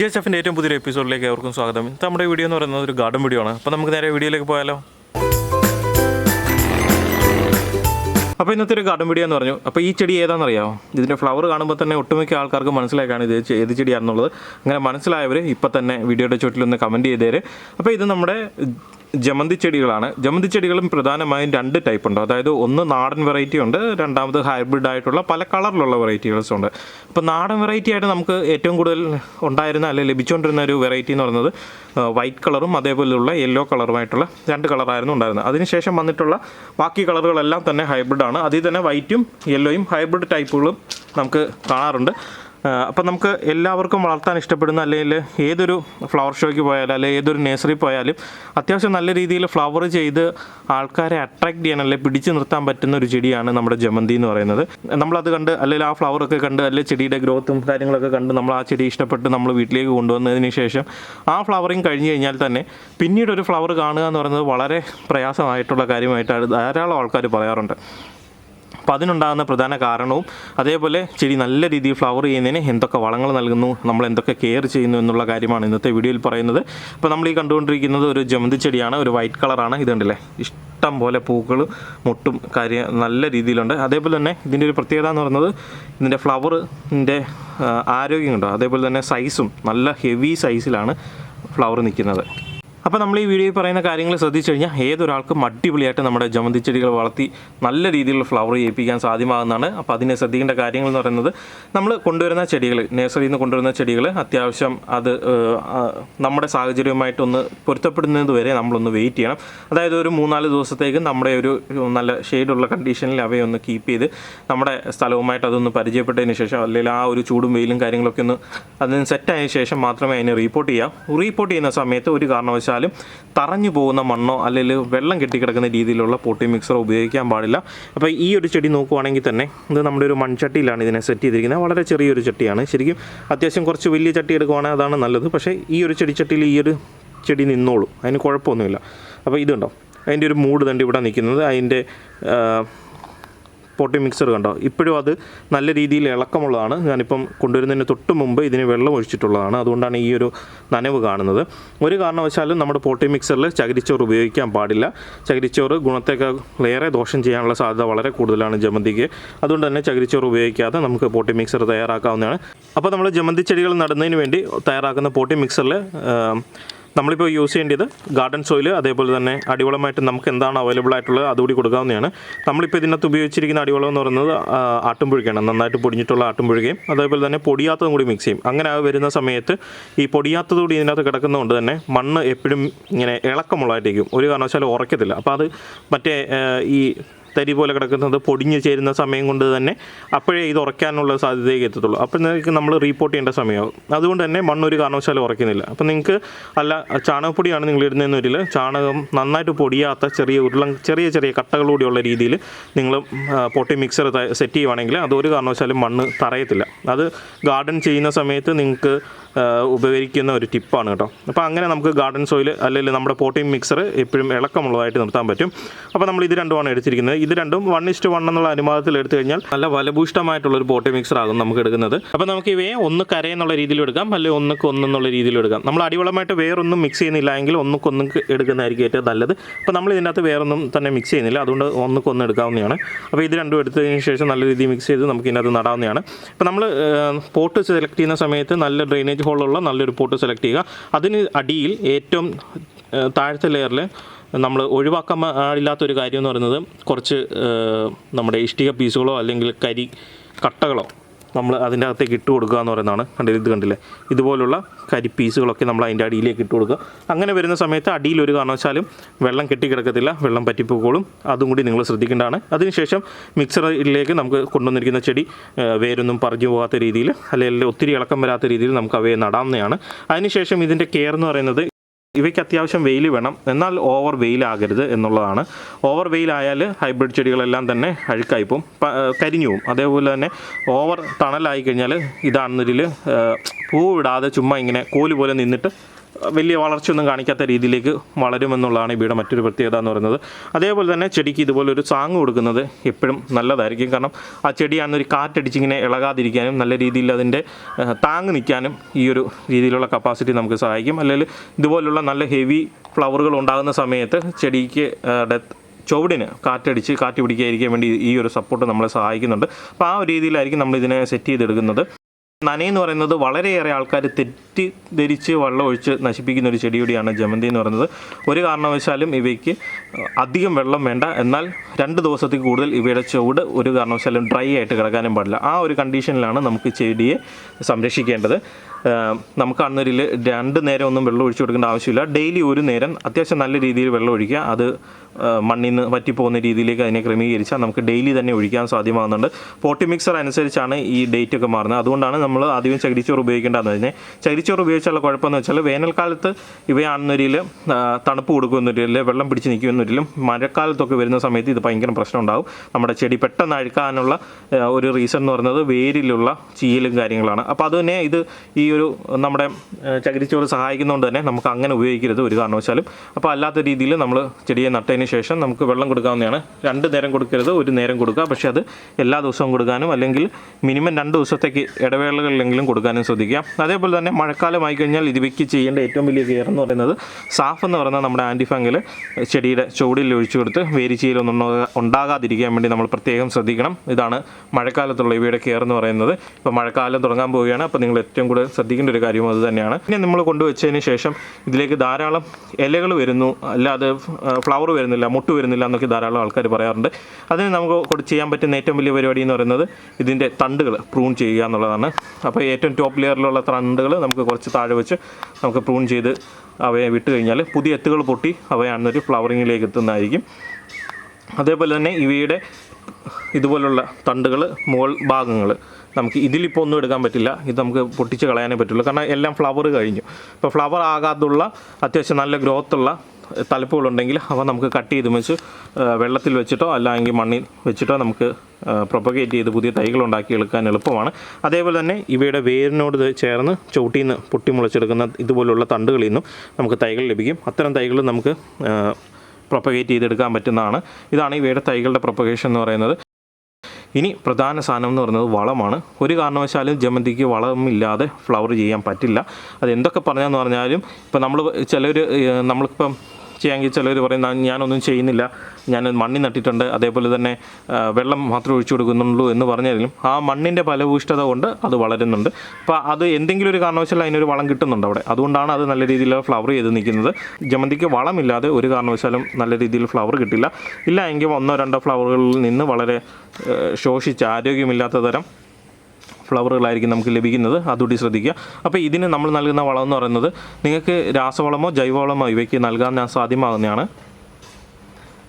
G S എഫിന്റെ ഏറ്റവും പുതിയൊരു എപ്പിസോഡിലേക്ക് അവർക്കും സ്വാഗതം. ഇത് നമ്മുടെ വീഡിയോ എന്ന് പറയുന്നത് ഒരു ഗാർഡൻ വീഡിയോ ആണ്. അപ്പോൾ നമുക്ക് നേരെ വീഡിയോയിലേക്ക് പോയാലോ? അപ്പോൾ ഇന്നത്തെ ഒരു ഗാർഡൻ വീഡിയോ എന്ന് പറഞ്ഞു. അപ്പോൾ ഈ ചെടി ഏതാണെന്നറിയാമോ? ഇതിന്റെ ഫ്ലവർ കാണുമ്പോൾ തന്നെ ഒട്ടുമിക്ക ആൾക്കാർക്ക് മനസ്സിലാക്കാണ് ഇത് ഏത് ചെടിയാണെന്നുള്ളത്. അങ്ങനെ മനസ്സിലായവർ ഇപ്പോൾ തന്നെ വീഡിയോയുടെ ചുറ്റിലൊന്ന് കമന്റ് ചെയ്തേര്. അപ്പോൾ ഇത് നമ്മുടെ ജമന്തി ചെടികളാണ്. ജമന്തി ചെടികളും പ്രധാനമായും രണ്ട് ടൈപ്പ് ഉണ്ട്. അതായത് ഒന്ന് നാടൻ വെറൈറ്റി ഉണ്ട് രണ്ടാമത് ഹൈബ്രിഡ് ആയിട്ടുള്ള പല കളറിലുള്ള വെറൈറ്റികൾസും ഉണ്ട്. അപ്പോൾ നാടൻ വെറൈറ്റി ആയിട്ട് നമുക്ക് ഏറ്റവും കൂടുതൽ ഉണ്ടായിരുന്ന അല്ലെങ്കിൽ ലഭിച്ചുകൊണ്ടിരുന്ന ഒരു വെറൈറ്റി എന്ന് പറയുന്നത് വൈറ്റ് കളറും അതേപോലെയുള്ള യെല്ലോ കളറുമായിട്ടുള്ള രണ്ട് കളറായിരുന്നു ഉണ്ടായിരുന്നത്. അതിനുശേഷം വന്നിട്ടുള്ള ബാക്കി കളറുകളെല്ലാം തന്നെ ഹൈബ്രിഡ് ആണ്. അതിൽ തന്നെ വൈറ്റും യെല്ലോയും ഹൈബ്രിഡ് ടൈപ്പുകളും നമുക്ക് കാണാറുണ്ട്. അപ്പം നമുക്ക് എല്ലാവർക്കും വളർത്താൻ ഇഷ്ടപ്പെടുന്ന അല്ലെങ്കിൽ ഏതൊരു ഫ്ലവർ ഷോയ്ക്ക് പോയാലും അല്ലെങ്കിൽ ഏതൊരു നേഴ്സറി പോയാലും അത്യാവശ്യം നല്ല രീതിയിൽ ഫ്ലവർ ചെയ്ത് ആൾക്കാരെ അട്രാക്ട് ചെയ്യാൻ അല്ലെങ്കിൽ പിടിച്ചു നിർത്താൻ പറ്റുന്ന ഒരു ചെടിയാണ് നമ്മുടെ ജമന്തി എന്ന് പറയുന്നത്. നമ്മളത് കണ്ട് അല്ലെങ്കിൽ ആ ഫ്ലവറൊക്കെ കണ്ട് അല്ലെങ്കിൽ ചെടിയുടെ ഗ്രോത്തും കാര്യങ്ങളൊക്കെ കണ്ട് നമ്മൾ ആ ചെടി ഇഷ്ടപ്പെട്ട് നമ്മൾ വീട്ടിലേക്ക് കൊണ്ടുവന്നതിന് ശേഷം ആ ഫ്ലവറിങ് കഴിഞ്ഞ് കഴിഞ്ഞാൽ തന്നെ പിന്നീട് ഒരു ഫ്ലവർ കാണുക എന്ന് പറയുന്നത് വളരെ പ്രയാസമായിട്ടുള്ള കാര്യമായിട്ടാണ് ധാരാളം ആൾക്കാർ പറയാറുണ്ട്. അപ്പോൾ അതിനുണ്ടാകുന്ന പ്രധാന കാരണവും അതേപോലെ ചെടി നല്ല രീതിയിൽ ഫ്ലവർ ചെയ്യുന്നതിന് എന്തൊക്കെ വളങ്ങൾ നൽകുന്നു നമ്മൾ എന്തൊക്കെ കെയർ ചെയ്യുന്നു എന്നുള്ള കാര്യമാണ് ഇന്നത്തെ വീഡിയോയിൽ പറയുന്നത്. അപ്പോൾ നമ്മൾ ഈ കണ്ടുകൊണ്ടിരിക്കുന്നത് ഒരു ജമന്തി ചെടിയാണ് ഒരു വൈറ്റ് കളറാണ് ഇതുണ്ടല്ലേ ഇഷ്ടം പോലെ പൂക്കൾ മുട്ടും കാര്യം നല്ല രീതിയിലുണ്ട്. അതേപോലെ തന്നെ ഇതിന്റെ ഒരു പ്രത്യേകത എന്ന് പറയുന്നത് ഇതിന്റെ ഫ്ലവറിന്റെ ആരോഗ്യം ഉണ്ടോ അതേപോലെ തന്നെ സൈസും നല്ല ഹെവി സൈസിലാണ് ഫ്ലവർ നിൽക്കുന്നത്. അപ്പോൾ നമ്മൾ ഈ വീഡിയോയിൽ പറയുന്ന കാര്യങ്ങൾ ശ്രദ്ധിച്ചു കഴിഞ്ഞാൽ ഏതൊരാൾക്കും അടിപൊളിയായിട്ട് നമ്മുടെ ജമന്തി ചെടികൾ വളർത്തി നല്ല രീതിയിലുള്ള ഫ്ലവർ ചെയ്യിപ്പിക്കാൻ സാധ്യമാകുന്നതാണ്. അപ്പോൾ അതിനെ ശ്രദ്ധിക്കേണ്ട കാര്യങ്ങൾ എന്ന് പറയുന്നത് നമ്മൾ കൊണ്ടുവരുന്ന ചെടികൾ നേഴ്സറിയിൽ നിന്ന് കൊണ്ടുവരുന്ന ചെടികൾ അത്യാവശ്യം അത് നമ്മുടെ സാഹചര്യവുമായിട്ടൊന്ന് പൊരുത്തപ്പെടുന്നത് വരെ നമ്മളൊന്ന് വെയിറ്റ് ചെയ്യണം. അതായത് ഒരു മൂന്നാൽ ദിവസത്തേക്ക് നമ്മുടെ ഒരു നല്ല ഷെയ്ഡുള്ള കണ്ടീഷനിൽ അവയെ ഒന്ന് കീപ്പ് ചെയ്ത് നമ്മുടെ സ്ഥലവുമായിട്ട് അതൊന്ന് പരിചയപ്പെട്ടതിന് ശേഷം അല്ലെങ്കിൽ ആ ഒരു ചൂടും വെയിലും കാര്യങ്ങളൊക്കെ ഒന്ന് അതിന് സെറ്റായ ശേഷം മാത്രമേ അതിനെ റീപ്പോർട്ട് ചെയ്യാം. റീപ്പോർട്ട് ചെയ്യുന്ന സമയത്ത് ഒരു കാരണവശാലും തറഞ്ഞു പോകുന്ന മണ്ണോ അല്ലെങ്കിൽ വെള്ളം കെട്ടിക്കിടക്കുന്ന രീതിയിലുള്ള പോട്ടി മിക്സറോ ഉപയോഗിക്കാൻ പാടില്ല. അപ്പോൾ ഈ ഒരു ചെടി നോക്കുവാണെങ്കിൽ തന്നെ ഇത് നമ്മുടെ ഒരു മൺചട്ടിയിലാണ് ഇതിനെ സെറ്റ് ചെയ്തിരിക്കുന്നത്. വളരെ ചെറിയൊരു ചട്ടിയാണ്. ശരിക്കും അത്യാവശ്യം കുറച്ച് വലിയ ചട്ടി എടുക്കുവാണെങ്കിൽ അതാണ് നല്ലത്. പക്ഷേ ഈ ഒരു ചെടിച്ചട്ടിയിൽ ഈ ഒരു ചെടി നിന്നോളും. അതിന് കുഴപ്പമൊന്നുമില്ല. അപ്പോൾ ഇതുണ്ടോ? അതിന്റെ ഒരു മൂട് തണ്ട് ഇവിടെ നിൽക്കുന്നത്. അതിന്റെ പോട്ടി മിക്സർ കണ്ടോ? ഇപ്പോഴും അത് നല്ല രീതിയിൽ ഇളക്കമുള്ളതാണ്. ഞാനിപ്പം കൊണ്ടുവരുന്നതിന് തൊട്ട് മുമ്പ് ഇതിന് വെള്ളം ഒഴിച്ചിട്ടുള്ളതാണ്. അതുകൊണ്ടാണ് ഈ ഒരു നനവ് കാണുന്നത്. ഒരു കാരണവശാലും നമ്മുടെ പോട്ടി മിക്സറിൽ ചകിരിച്ചോറ് ഉപയോഗിക്കാൻ പാടില്ല. ചകിരിച്ചോറ് ഗുണത്തേക്കാൾ ഏറെ ദോഷം ചെയ്യാനുള്ള സാധ്യത വളരെ കൂടുതലാണ് ജമന്തിക്ക്. അതുകൊണ്ട് തന്നെ ചകിരിച്ചോറ് ഉപയോഗിക്കാതെ നമുക്ക് പോട്ടി മിക്സർ തയ്യാറാക്കാവുന്നതാണ്. അപ്പോൾ നമ്മൾ ജമന്തി ചെടികൾ നടുന്നതിന് വേണ്ടി തയ്യാറാക്കുന്ന പോട്ടി മിക്സറിൽ നമ്മളിപ്പോൾ യൂസ് ചെയ്യേണ്ടത് ഗാർഡൻ സോയിൽ അതേപോലെ തന്നെ അടിവളമായിട്ട് നമുക്ക് എന്താണ് അവൈലബിൾ ആയിട്ടുള്ളത് അതുകൂടി കൊടുക്കാവുന്നതാണ്. നമ്മളിപ്പോൾ ഇതിനകത്ത് ഉപയോഗിച്ചിരിക്കുന്ന അടിവളം എന്ന് പറയുന്നത് ആട്ടുംപുഴുകയാണ് നന്നായിട്ട് പൊടിഞ്ഞിട്ടുള്ള ആട്ടുംപുഴുകയും അതേപോലെ തന്നെ പൊടിയാത്തതും കൂടി മിക്സ് ചെയ്യും. അങ്ങനെ വരുന്ന സമയത്ത് ഈ പൊടിയാത്തതുകൂടി ഇതിനകത്ത് കിടക്കുന്നതുകൊണ്ട് തന്നെ മണ്ണ് എപ്പോഴും ഇങ്ങനെ ഇളക്കമുള്ളതായിട്ടിരിക്കും. ഒരു കാരണവശാലും ഉറക്കത്തില്ല. അപ്പോൾ അത് മറ്റേ ഈ തരി പോലെ കിടക്കുന്നത് പൊടിഞ്ഞു ചേരുന്ന സമയം കൊണ്ട് തന്നെ അപ്പോഴേ ഇത് ഉറയ്ക്കാനുള്ള സാധ്യതയൊക്കെ എത്തത്തുള്ളൂ. അപ്പോൾ നിങ്ങൾക്ക് നമ്മൾ റീപ്പോർട്ട് ചെയ്യേണ്ട സമയമാകും അതുകൊണ്ട് തന്നെ മണ്ണൊരു കാരണവശാലും ഉറക്കുന്നില്ല അപ്പോൾ നിങ്ങൾക്ക് അല്ല ചാണകപ്പൊടിയാണ് നിങ്ങൾ ഇടുന്നതെന്ന് വരില്ല. ചാണകം നന്നായിട്ട് പൊടിയാത്ത ചെറിയ ഉരുള ചെറിയ ചെറിയ കട്ടകളൂടിയുള്ള രീതിയിൽ നിങ്ങൾ പൊട്ടി മിക്സർ സെറ്റ് ചെയ്യുവാണെങ്കിൽ അതൊരു കാരണവശാലും മണ്ണ് തറയത്തില്ല. അത് ഗാർഡൻ ചെയ്യുന്ന സമയത്ത് നിങ്ങൾക്ക് ഉപകരിക്കുന്ന ഒരു ടിപ്പാണ് കേട്ടോ. അപ്പോൾ അങ്ങനെ നമുക്ക് ഗാർഡൻ സോയിൽ അല്ലെങ്കിൽ നമ്മുടെ പോട്ടിംഗ് മിക്സർ എപ്പോഴും ഇളക്കമുള്ളതായിട്ട് നിർത്താൻ പറ്റും. അപ്പോൾ നമ്മൾ ഇത് രണ്ടുമാണ് എടുത്തിരിക്കുന്നത്. ഇത് രണ്ടും വൺ ഇസ്റ്റ് വൺ എന്നുള്ള അനുപാതത്തിൽ എടുത്തു കഴിഞ്ഞാൽ നല്ല ഫലഭൂഷ്ടമായിട്ടുള്ള ഒരു പോട്ടി മിക്സർ ആകും നമുക്ക് എടുക്കുന്നത്. അപ്പോൾ നമുക്ക് ഇവയെ ഒന്ന് കരയെന്നുള്ള രീതിയിൽ എടുക്കാം അല്ലെങ്കിൽ ഒന്നുക്ക് ഒന്നെന്നുള്ള രീതിയിൽ എടുക്കാം. നമ്മൾ അടിവളമായിട്ട് വേറൊന്നും മിക്സ് ചെയ്യുന്നില്ല എങ്കിൽ ഒന്നുക്ക് ഒന്നുക്ക് എടുക്കുന്നതായിരിക്കും ഏറ്റവും നല്ലത്. അപ്പോൾ നമ്മൾ ഇതിനകത്ത് വേറൊന്നും തന്നെ മിക്സ് ചെയ്യുന്നില്ല അതുകൊണ്ട് ഒന്നുക്ക് ഒന്ന് എടുക്കാവുന്നതാണ്. അപ്പോൾ ഇത് രണ്ടും എടുത്തതിന് ശേഷം നല്ല രീതിയിൽ മിക്സ് ചെയ്ത് നമുക്ക് ഇതിനകത്ത് നടാവുന്നതാണ്. അപ്പോൾ നമ്മൾ പോട്ട് സെലക്ട് ചെയ്യുന്ന സമയത്ത് നല്ല ഡ്രെയിനേജ് ഹോളുള്ള നല്ലൊരു പോട്ട് സെലക്ട് ചെയ്യുക. അതിന് അടിയിൽ ഏറ്റവും താഴത്തെ ലെയറിൽ നമ്മൾ ഒഴിവാക്കാൻ പാടില്ലാത്തൊരു കാര്യം എന്ന് പറയുന്നത് കുറച്ച് നമ്മുടെ ഇഷ്ടിക പീസുകളോ അല്ലെങ്കിൽ കരി കട്ടകളോ നമ്മൾ അതിന്റെ അകത്തേക്ക് ഇട്ട് കൊടുക്കുക എന്ന് പറയുന്നതാണ്. കണ്ടില്ല? ഇത് കണ്ടില്ലേ? ഇതുപോലുള്ള കരി പീസുകളൊക്കെ നമ്മൾ അതിന്റെ അടിയിലേക്ക് ഇട്ട് കൊടുക്കുക. അങ്ങനെ വരുന്ന സമയത്ത് അടിയിൽ ഒരു കാരണവശാലും വെള്ളം കെട്ടിക്കിടക്കത്തില്ല. വെള്ളം പറ്റിപ്പോക്കോളും. അതും കൂടി നിങ്ങൾ ശ്രദ്ധിക്കേണ്ടതാണ്. അതിനുശേഷം മിക്സറിലേക്ക് നമുക്ക് കൊണ്ടുവന്നിരിക്കുന്ന ചെടി വേരൊന്നും പറഞ്ഞു പോകാത്ത രീതിയിൽ അല്ലെങ്കിൽ ഒത്തിരി ഇളക്കം വരാത്ത രീതിയിൽ നമുക്ക് അവയെ നടാവുന്നതാണ്. അതിനുശേഷം ഇതിന്റെ കെയർ എന്ന് പറയുന്നത് ഇവയ്ക്ക് അത്യാവശ്യം വെയിൽ വേണം. എന്നാൽ ഓവർ വെയിലാകരുത് എന്നുള്ളതാണ്. ഓവർ വെയിലായാൽ ഹൈബ്രിഡ് ചെടികളെല്ലാം തന്നെ അഴുക്കായി പോവും. കരിഞ്ഞു പോവും. അതേപോലെ തന്നെ ഓവർ തണലായി കഴിഞ്ഞാൽ ഇതാണെന്നൊരു പൂവിടാതെ ചുമ്മാ ഇങ്ങനെ കോൽ പോലെ നിന്നിട്ട് വലിയ വളർച്ചയൊന്നും കാണിക്കാത്ത രീതിയിലേക്ക് വളരുമെന്നുള്ളതാണ് ഇവയുടെ മറ്റൊരു പ്രത്യേകത എന്ന് പറയുന്നത്. അതേപോലെ തന്നെ ചെടിക്ക് ഇതുപോലെ ഒരു സാങ് കൊടുക്കുന്നത് എപ്പോഴും നല്ലതായിരിക്കും. കാരണം ആ ചെടിയാണെന്നൊരു കാറ്റടിച്ചിങ്ങനെ ഇളകാതിരിക്കാനും നല്ല രീതിയിൽ അതിന്റെ താങ് താങ്ങ് നിൽക്കാനും ഈ ഒരു രീതിയിലുള്ള കപ്പാസിറ്റി നമുക്ക് സഹായിക്കും. അല്ലെങ്കിൽ ഇതുപോലുള്ള നല്ല ഹെവി ഫ്ലവറുകൾ ഉണ്ടാകുന്ന സമയത്ത് ചെടിക്ക് ഡെത്ത് ചുവടിന് കാറ്റടിച്ച് കാറ്റ് പിടിക്കാതിരിക്കാൻ വേണ്ടി ഈ ഒരു സപ്പോർട്ട് നമ്മളെ സഹായിക്കുന്നുണ്ട്. അപ്പോൾ ആ ഒരു രീതിയിലായിരിക്കും നമ്മൾ ഇതിനെ സെറ്റ് ചെയ്തെടുക്കുന്നത്. നനയെന്ന് പറയുന്നത് വളരെയേറെ ആൾക്കാർ തെറ്റിദ്ധരിച്ച് വെള്ളം ഒഴിച്ച് നശിപ്പിക്കുന്ന ഒരു ചെടിയുടിയാണ് ജമന്തി എന്ന് പറയുന്നത്. ഒരു കാരണവശാലും ഇവയ്ക്ക് അധികം വെള്ളം വേണ്ട. എന്നാൽ രണ്ട് ദിവസത്തിൽ കൂടുതൽ ഇവയുടെ ചുവട് ഒരു കാരണവശാലും ഡ്രൈ ആയിട്ട് കിടക്കാനും പാടില്ല. ആ ഒരു കണ്ടീഷനിലാണ് നമുക്ക് ചെടിയെ സംരക്ഷിക്കേണ്ടത്. നമുക്ക് അണ്ണൂരിൽ രണ്ട് നേരം ഒന്നും വെള്ളം ഒഴിച്ചു കൊടുക്കേണ്ട ആവശ്യമില്ല. ഡെയിലി ഒരു നേരം അത്യാവശ്യം നല്ല രീതിയിൽ വെള്ളം ഒഴിക്കുക. അത് മണ്ണിൽ നിന്ന് വറ്റിപ്പോകുന്ന രീതിയിലേക്ക് അതിനെ ക്രമീകരിച്ചാൽ നമുക്ക് ഡെയിലി തന്നെ ഒഴിക്കാൻ സാധ്യമാകുന്നുണ്ട്. പോട്ടി മിക്സർ അനുസരിച്ചാണ് ഈ ഡേറ്റ് ഒക്കെ മാറുന്നത്. അതുകൊണ്ടാണ് നമ്മൾ ആദ്യം ചകിരിച്ചോറ് ഉപയോഗിക്കേണ്ടതെന്ന് പറഞ്ഞാൽ ചകിരിച്ചോറ് ഉപയോഗിച്ചുള്ള കുഴപ്പമെന്ന് വെച്ചാൽ വേനൽക്കാലത്ത് ഇവയാണെന്നൊരിൽ തണുപ്പ് കൊടുക്കുന്നൊരിൽ വെള്ളം പിടിച്ച് നിൽക്കുന്നൊരിലും മഴക്കാലത്തൊക്കെ വരുന്ന സമയത്ത് ഇത് ഭയങ്കര പ്രശ്നം ഉണ്ടാവും നമ്മുടെ ചെടി പെട്ടെന്ന് അഴുക്കാനുള്ള ഒരു റീസൺ എന്ന് പറയുന്നത് വേരിലുള്ള ചീലും കാര്യങ്ങളാണ്. അപ്പോൾ അത് തന്നെ ഇത് ഈ ഒരു നമ്മുടെ ചകിരിച്ചോറ് സഹായിക്കുന്നതുകൊണ്ട് തന്നെ നമുക്ക് അങ്ങനെ ഉപയോഗിക്കരുത് ഒരു കാരണവശാലും. അപ്പോൾ അല്ലാത്ത രീതിയിൽ നമ്മൾ ചെടിയെ നട്ടതിന് ശേഷം നമുക്ക് വെള്ളം കൊടുക്കാവുന്നതാണ്. രണ്ട് നേരം കൊടുക്കരുത് ഒരു നേരം കൊടുക്കുക. പക്ഷേ അത് എല്ലാ ദിവസവും കൊടുക്കാനും അല്ലെങ്കിൽ മിനിമം രണ്ട് ദിവസത്തേക്ക് ഇടവേളകളിലെങ്കിലും കൊടുക്കാനും ശ്രദ്ധിക്കുക. അതേപോലെ തന്നെ മഴക്കാലമായി കഴിഞ്ഞാൽ ഇതിവയ്ക്ക് ചെയ്യേണ്ട ഏറ്റവും വലിയ കെയർ എന്ന് പറയുന്നത് സാഫ് എന്ന് പറയുന്ന നമ്മുടെ ആന്റിഫംഗിൽ ചെടിയുടെ ചുവടിൽ ഒഴിച്ചു കൊടുത്ത് വേരിച്ചയിലൊന്നും ഉണ്ടാകാ- ഉണ്ടാകാതിരിക്കാൻ വേണ്ടി നമ്മൾ പ്രത്യേകം ശ്രദ്ധിക്കണം. ഇതാണ് മഴക്കാലത്തുള്ള ഇവയുടെ കെയർ എന്ന് പറയുന്നത്. ഇപ്പോൾ മഴക്കാലം തുടങ്ങാൻ പോവുകയാണ്. അപ്പോൾ നിങ്ങൾ ഏറ്റവും കൂടുതൽ ശ്രദ്ധിക്കേണ്ട ഒരു കാര്യം അത് തന്നെയാണ്. പിന്നെ നമ്മൾ കൊണ്ടുവച്ചതിന് ശേഷം ഇതിലേക്ക് ധാരാളം ഇലകൾ വരുന്നു. അല്ലാതെ ഫ്ലവർ വരുന്നില്ല മുട്ട് വരുന്നില്ല എന്നൊക്കെ ധാരാളം ആൾക്കാർ പറയാറുണ്ട്. അതിന് നമുക്ക് ചെയ്യാൻ പറ്റുന്ന ഏറ്റവും വലിയ പരിപാടി എന്ന് പറയുന്നത് ഇതിന്റെ തണ്ടുകൾ പ്രൂൺ ചെയ്യുക എന്നുള്ളതാണ്. അപ്പോൾ ഏറ്റവും ടോപ്പ് ലെയറിലുള്ള തണ്ടുകൾ നമുക്ക് കുറച്ച് താഴെ വെച്ച് നമുക്ക് പ്രൂൺ ചെയ്ത് അവയെ വിട്ട് കഴിഞ്ഞാൽ പുതിയ എത്തുകൾ പൊട്ടി അവയാണെന്നൊരു ഫ്ലവറിങ്ങിലേക്ക് എത്തുന്നതായിരിക്കും. അതേപോലെ തന്നെ ഇവയുടെ ഇതുപോലുള്ള തണ്ടുകൾ മുകൾ ഭാഗങ്ങൾ നമുക്ക് ഇതിലിപ്പോൾ ഒന്നും എടുക്കാൻ പറ്റില്ല. ഇത് നമുക്ക് പൊട്ടിച്ച് കളയാനേ പറ്റുള്ളൂ. കാരണം എല്ലാം ഫ്ലവർ കഴിഞ്ഞു. ഇപ്പോൾ ഫ്ലവർ ആകാതുള്ള അത്യാവശ്യം നല്ല ഗ്രോത്തുള്ള തലപ്പുകളുണ്ടെങ്കിൽ അവ നമുക്ക് കട്ട് ചെയ്ത് വെച്ച് വെള്ളത്തിൽ വെച്ചിട്ടോ അല്ലെങ്കിൽ മണ്ണിൽ വെച്ചിട്ടോ നമുക്ക് പ്രൊപ്പഗേറ്റ് ചെയ്ത് പുതിയ തൈകൾ ഉണ്ടാക്കി എടുക്കാൻ എളുപ്പമാണ്. അതേപോലെ തന്നെ ഇവയുടെ വേരിനോട് ചേർന്ന് ചവിട്ടിയിൽ നിന്ന് പൊട്ടിമുളച്ചെടുക്കുന്ന ഇതുപോലുള്ള തണ്ടുകളിൽ നിന്നും നമുക്ക് തൈകൾ ലഭിക്കും. അത്തരം തൈകൾ നമുക്ക് പ്രൊപ്പഗേറ്റ് ചെയ്തെടുക്കാൻ പറ്റുന്നതാണ്. ഇതാണ് ഇവയുടെ തൈകളുടെ പ്രൊപ്പഗേഷൻ എന്ന് പറയുന്നത്. ഇനി പ്രധാന സാധനം എന്ന് പറയുന്നത് വളമാണ്. ഒരു കാരണവശാലും ജമന്തിക്ക് വളമില്ലാതെ ഫ്ലവർ ചെയ്യാൻ പറ്റില്ല. അത് എന്തൊക്കെ പറഞ്ഞാന്ന് പറഞ്ഞാലും ഇപ്പം നമ്മൾ ചിലർ നമ്മളിപ്പം ചെയ്യാമെങ്കിൽ ചിലർ പറയും "ഞാൻ- ഞാനൊന്നും ചെയ്യുന്നില്ല. ഞാൻ മണ്ണി നട്ടിട്ടുണ്ട്. അതേപോലെ തന്നെ വെള്ളം മാത്രം ഒഴിച്ചു കൊടുക്കുന്നുള്ളൂ എന്ന് പറഞ്ഞാലും ആ മണ്ണിന്റെ ഫലഭൂഷ്ഠത കൊണ്ട് അത് വളരുന്നുണ്ട്. അപ്പോൾ അത് എന്തെങ്കിലും ഒരു കാരണവശാലും അതിനൊരു വളം കിട്ടുന്നുണ്ട് അവിടെ. അതുകൊണ്ടാണ് അത് നല്ല രീതിയിൽ ഫ്ലവർ ചെയ്ത് നിൽക്കുന്നത്. ജമന്തിക്ക് വളമില്ലാതെ ഒരു കാരണവശാലും നല്ല രീതിയിൽ ഫ്ലവർ കിട്ടില്ല. ഇല്ല എങ്കിൽ ഒന്നോ രണ്ടോ ഫ്ലവറുകളിൽ നിന്ന് വളരെ ശോഷിച്ച് ആരോഗ്യമില്ലാത്ത തരം ഫ്ലവറുകളായിരിക്കും നമുക്ക് ലഭിക്കുന്നത്. അതുകൂടി ശ്രദ്ധിക്കുക. അപ്പോൾ ഇതിന് നമ്മൾ നൽകുന്ന വളം എന്ന് പറയുന്നത് നിങ്ങൾക്ക് രാസവളമോ ജൈവവളമോ ഇവയ്ക്ക് നൽകാൻ സാധ്യമാകുന്നതാണ്.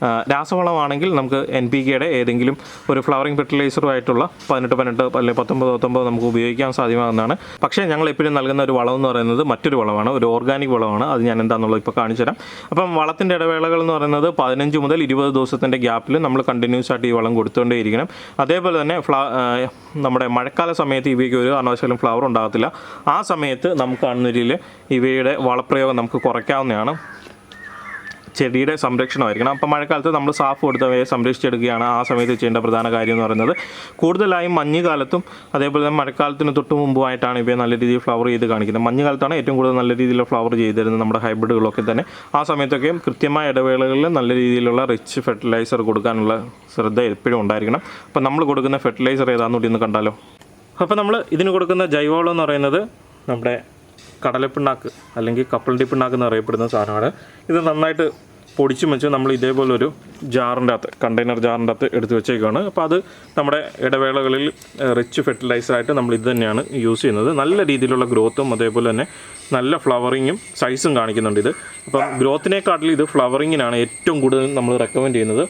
രാസവളമാണെങ്കിൽ നമുക്ക് എൻ പി കെയുടെ ഏതെങ്കിലും ഒരു ഫ്ലവറിംഗ് ഫെർട്ടിലൈസറുമായിട്ടുള്ള പതിനെട്ട് പതിനെട്ട് അല്ലെങ്കിൽ പത്തൊമ്പത് പത്തൊമ്പത് നമുക്ക് ഉപയോഗിക്കാൻ സാധ്യമാകുന്നതാണ്. പക്ഷേ ഞങ്ങൾ എപ്പോഴും നൽകുന്ന ഒരു വളം എന്ന് പറയുന്നത് മറ്റൊരു വളമാണ് ഒരു ഓർഗാനിക് വളമാണ്. അത് ഞാൻ എന്താണെന്നുള്ളത് ഇപ്പോൾ കാണിച്ചു തരാം. അപ്പം വളത്തിന്റെ ഇടവേളകൾ എന്ന് പറയുന്നത് പതിനഞ്ച് മുതൽ ഇരുപത് ദിവസത്തിന്റെ ഗ്യാപ്പിൽ നമ്മൾ കണ്ടിന്യൂസ് ആയിട്ട് ഈ വളം കൊടുത്തുകൊണ്ടേയിരിക്കണം. അതേപോലെ തന്നെ ഫ്ല നമ്മുടെ മഴക്കാല സമയത്ത് ഇവയ്ക്ക് ഒരു കാരണവശാലും ഫ്ലവർ ഉണ്ടാകത്തില്ല. ആ സമയത്ത് നമുക്ക് കാണുന്ന രീതിയിൽ ഇവയുടെ വളപ്രയോഗം നമുക്ക് കുറയ്ക്കാവുന്നതാണ്. ചെടിയുടെ സംരക്ഷണമായിരിക്കണം അപ്പോൾ മഴക്കാലത്ത് നമ്മൾ സാഫ് കൊടുത്ത് അവയെ സംരക്ഷിച്ചെടുക്കുകയാണ് ആ സമയത്ത് ചെയ്യേണ്ട പ്രധാന കാര്യം എന്ന് പറയുന്നത്. കൂടുതലായും മഞ്ഞുകാലത്തും അതേപോലെ തന്നെ മഴക്കാലത്തിന് തൊട്ട് മുമ്പുമായിട്ടാണ് ഇവയെ നല്ല രീതിയിൽ ഫ്ലവർ ചെയ്ത് കാണിക്കുന്നത്. മഞ്ഞുകാലത്താണ് ഏറ്റവും കൂടുതൽ നല്ല രീതിയിൽ ഫ്ലവർ ചെയ്ത് തരുന്നത് നമ്മുടെ ഹൈബ്രിഡുകളൊക്കെ തന്നെ. ആ സമയത്തൊക്കെ കൃത്യമായ ഇടവേളകളിൽ നല്ല രീതിയിലുള്ള റിച്ച് ഫെർട്ടിലൈസർ കൊടുക്കാനുള്ള ശ്രദ്ധ എപ്പോഴും ഉണ്ടായിരിക്കണം. അപ്പോൾ നമ്മൾ കൊടുക്കുന്ന ഫെർട്ടിലൈസർ ഏതാണെന്ന് കൂടി ഒന്ന് കണ്ടാലോ? അപ്പോൾ നമ്മൾ ഇതിന് കൊടുക്കുന്ന ജൈവവളം എന്ന് പറയുന്നത് നമ്മുടെ കടലപ്പിണ്ണാക്ക് അല്ലെങ്കിൽ കപ്പലണ്ടി പിണ്ണാക്ക് എന്ന് അറിയപ്പെടുന്ന സാധനമാണ്. ഇത് നന്നായിട്ട് പൊടിച്ചും വെച്ച് നമ്മൾ ഇതേപോലെ ഒരു ജാറിന്റെ അകത്ത് കണ്ടെയ്നർ ജാറിന്റെ അകത്ത് എടുത്ത് വെച്ചേക്കാണ്. അപ്പോൾ അത് നമ്മുടെ ഇടവേളകളിൽ റിച്ച് ഫെർട്ടിലൈസറായിട്ട് നമ്മൾ ഇത് തന്നെയാണ് യൂസ് ചെയ്യുന്നത്. നല്ല രീതിയിലുള്ള ഗ്രോത്തും അതേപോലെ തന്നെ നല്ല ഫ്ലവറിങ്ങും സൈസും കാണിക്കുന്നുണ്ട് ഇത്. അപ്പം ഗ്രോത്തിനെക്കാട്ടിലും ഇത് ഫ്ലവറിങ്ങിനാണ് ഏറ്റവും കൂടുതൽ നമ്മൾ റെക്കമെൻഡ് ചെയ്യുന്നത്.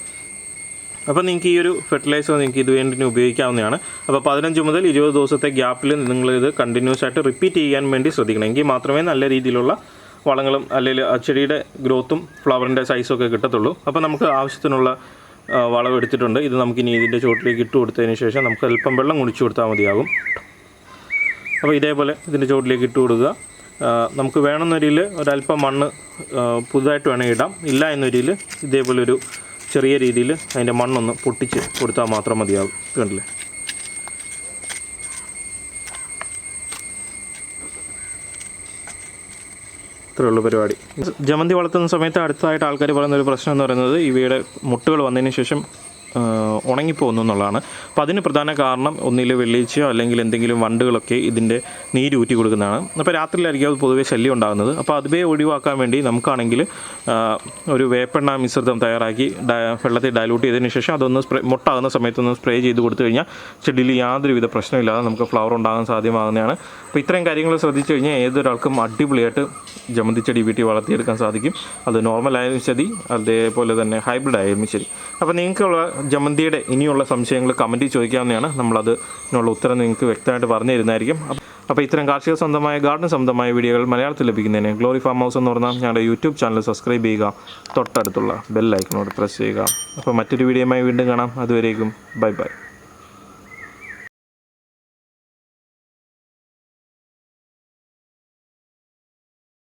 അപ്പോൾ നിങ്ങൾക്ക് ഈ ഒരു ഫെർട്ടിലൈസർ നിങ്ങൾക്ക് ഇത് വേണ്ടി ഉപയോഗിക്കാവുന്നതാണ്. അപ്പോൾ പതിനഞ്ച് മുതൽ ഇരുപത് ദിവസത്തെ ഗ്യാപ്പിൽ നിങ്ങൾ ഇത് കണ്ടിന്യൂസ് ആയിട്ട് റിപ്പീറ്റ് ചെയ്യാൻ വേണ്ടി ശ്രദ്ധിക്കണം എങ്കിൽ മാത്രമേ നല്ല രീതിയിലുള്ള വളങ്ങളും അല്ലെങ്കിൽ ചെടിയുടെ ഗ്രോത്തും ഫ്ലവറിന്റെ സൈസും ഒക്കെ കിട്ടത്തുള്ളൂ. അപ്പോൾ നമുക്ക് ആവശ്യത്തിനുള്ള വളം എടുത്തിട്ടുണ്ട്. ഇത് നമുക്കിനി ഇതിന്റെ ചുവട്ടിലേക്ക് ഇട്ട് കൊടുത്തതിന് ശേഷം നമുക്ക് അല്പം വെള്ളം കുടിച്ചു കൊടുത്താൽ മതിയാകും. അപ്പോൾ ഇതേപോലെ ഇതിന്റെ ചുവട്ടിലേക്ക് ഇട്ട് കൊടുക്കുക. നമുക്ക് വേണമെന്നൊരിൽ ഒരല്പം മണ്ണ് പുതുതായിട്ട് വേണമെങ്കിൽ ഇടാം. ഇല്ല എന്നൊരിൽ ഇതേപോലെ ഒരു ചെറിയ രീതിയിൽ അതിന്റെ മണ്ണൊന്ന് പൊട്ടിച്ച് കൊടുത്താൽ മാത്രം മതിയാവും. കണ്ടില്ലേ? ഇത്രയുള്ള പരിപാടി. ജമന്തി വളർത്തുന്ന സമയത്ത് അടുത്തതായിട്ട് ആൾക്കാർ പറയുന്ന ഒരു പ്രശ്നം എന്ന് പറയുന്നത് ഇവയുടെ മുട്ടുകൾ വന്നതിന് ശേഷം ഉണങ്ങിപ്പോകുന്നു എന്നുള്ളതാണ്. അപ്പോൾ അതിന് പ്രധാന കാരണം ഒന്നിൽ വെള്ളിച്ചയോ അല്ലെങ്കിൽ എന്തെങ്കിലും വണ്ടുകളൊക്കെ ഇതിന്റെ നീര് ഊറ്റി കൊടുക്കുന്നതാണ്. അപ്പോൾ രാത്രിയിലായിരിക്കും അത് പൊതുവേ ശല്യം ഉണ്ടാകുന്നത്. അപ്പോൾ അതുവേ ഒഴിവാക്കാൻ വേണ്ടി നമുക്കാണെങ്കിൽ ഒരു വേപ്പെണ്ണ മിശ്രിതം തയ്യാറാക്കി വെള്ളത്തിൽ ഡയലൂട്ട് ചെയ്തതിന് ശേഷം അതൊന്ന് സ്പ്രേ മുട്ടാകുന്ന സമയത്തൊന്ന് സ്പ്രേ ചെയ്ത് കൊടുത്തു കഴിഞ്ഞാൽ ചെടിയിൽ യാതൊരുവിധ പ്രശ്നമില്ലാതെ നമുക്ക് ഫ്ലവർ ഉണ്ടാകാൻ സാധ്യമാകുന്നതാണ്. അപ്പോൾ ഇത്രയും കാര്യങ്ങൾ ശ്രദ്ധിച്ചു കഴിഞ്ഞാൽ ഏതൊരാൾക്കും അടിപൊളിയായിട്ട് ജമന്തി ചെടി വീട്ടിൽ വളർത്തിയെടുക്കാൻ സാധിക്കും. അത് നോർമൽ ആയാലും ശരി അതേപോലെ തന്നെ ഹൈബ്രിഡ് ആയാലും ശരി. അപ്പോൾ നിങ്ങൾക്കുള്ള ജമന്തിയുടെ ഇനിയുള്ള സംശയങ്ങൾ കമന്റിൽ ചോദിക്കാവുന്നതാണ്. നമ്മളത് ഇതിനുള്ള ഉത്തരം നിങ്ങൾക്ക് വ്യക്തമായിട്ട് പറഞ്ഞു തരുന്നതായിരിക്കും അപ്പോൾ ഇത്തരം കാർഷിക സ്വന്തമായ ഗാർഡൻ സ്വന്തമായ വീഡിയോകൾ മലയാളത്തിൽ ലഭിക്കുന്നതിന് ഗ്ലോറി ഫാം ഹൗസ് എന്ന് പറഞ്ഞാൽ ഞങ്ങളുടെ യൂട്യൂബ് ചാനൽ സബ്സ്ക്രൈബ് ചെയ്യുക. തൊട്ടടുത്തുള്ള ബെൽ ഐക്കണോട് പ്രസ് ചെയ്യുക. അപ്പോൾ മറ്റൊരു വീഡിയോയുമായി വീണ്ടും കാണാം. അതുവരേക്കും ബൈ ബൈ